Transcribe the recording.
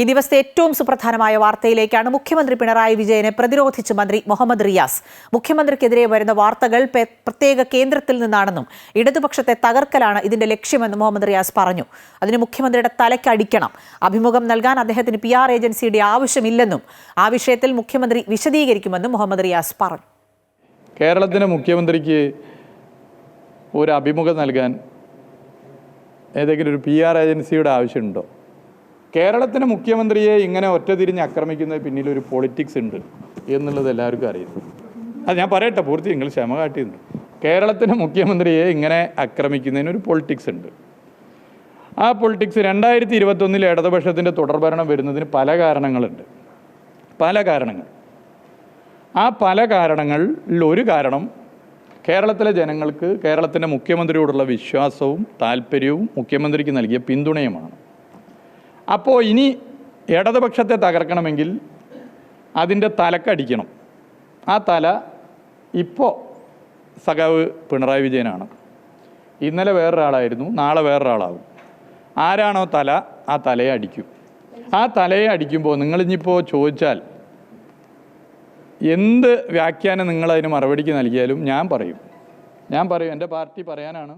ഈ ദിവസത്തെ ഏറ്റവും സുപ്രധാനമായ വാർത്തയിലേക്കാണ് മുഖ്യമന്ത്രി പിണറായി വിജയനെ പ്രതിരോധിച്ച് മന്ത്രി മുഹമ്മദ് റിയാസ്. മുഖ്യമന്ത്രിക്കെതിരെ വരുന്ന വാർത്തകൾ പ്രത്യേക കേന്ദ്രത്തിൽ നിന്നാണെന്നും ഇടതുപക്ഷത്തെ തകർക്കലാണ് ഇതിന്റെ ലക്ഷ്യമെന്നും മുഹമ്മദ് റിയാസ് പറഞ്ഞു. അതിന് മുഖ്യമന്ത്രിയുടെ തലക്കടിക്കണം അഭിമുഖം നൽകാൻ അദ്ദേഹത്തിന് പി ആർ ഏജൻസിയുടെ ആവശ്യമില്ലെന്നും ആ വിഷയത്തിൽ മുഖ്യമന്ത്രി വിശദീകരിക്കുമെന്നും മുഹമ്മദ് റിയാസ് പറഞ്ഞു. കേരളത്തിന്റെ മുഖ്യമന്ത്രിക്ക് ഒരു അഭിമുഖം നൽകാൻ ഏതെങ്കിലും ഒരു പി ആർ ഏജൻസിയുടെ ആവശ്യമുണ്ടോ? കേരളത്തിന്റെ മുഖ്യമന്ത്രിയെ ഇങ്ങനെ ഒറ്റതിരിഞ്ഞ് ആക്രമിക്കുന്നതിന് പിന്നിൽ ഒരു പൊളിറ്റിക്സ് ഉണ്ട് എന്നുള്ളത് എല്ലാവർക്കും അറിയാം. അത് ഞാൻ പറയട്ടെ പൂർത്തി. നിങ്ങൾ ക്ഷമ കാട്ടിയിരുന്നു. കേരളത്തിന്റെ മുഖ്യമന്ത്രിയെ ഇങ്ങനെ ആക്രമിക്കുന്നതിന് ഒരു പൊളിറ്റിക്സ് ഉണ്ട്. ആ പൊളിറ്റിക്സ് രണ്ടായിരത്തി ഇരുപത്തൊന്നിൽ ഇടതുപക്ഷത്തിന്റെ തുടർഭരണം വരുന്നതിന് പല കാരണങ്ങളുണ്ട്. പല കാരണങ്ങൾ. ആ പല കാരണങ്ങളിൽ ഒരു കാരണം കേരളത്തിലെ ജനങ്ങൾക്ക് കേരളത്തിന്റെ മുഖ്യമന്ത്രിയോടുള്ള വിശ്വാസവും താല്പര്യവും മുഖ്യമന്ത്രിക്ക് നൽകിയ പിന്തുണയുമാണ്. അപ്പോൾ ഇനി ഇടതുപക്ഷത്തെ തകർക്കണമെങ്കിൽ അതിന്റെ തലക്കടിക്കണം. ആ തല ഇപ്പോൾ സഖാവ് പിണറായി വിജയനാണ്. ഇന്നലെ വേറൊരാളായിരുന്നു നാളെ വേറൊരാളാവും. ആരാണോ തല ആ തലയെ അടിക്കും. ആ തലയെ അടിക്കുമ്പോൾ നിങ്ങളിഞ്ഞിപ്പോൾ ചോദിച്ചാൽ എന്ത് വ്യാഖ്യാനം നിങ്ങളതിന് മറുപടിക്ക് നൽകിയാലും ഞാൻ പറയും. ഞാൻ പറയും എന്റെ പാർട്ടി പറയാനാണ്.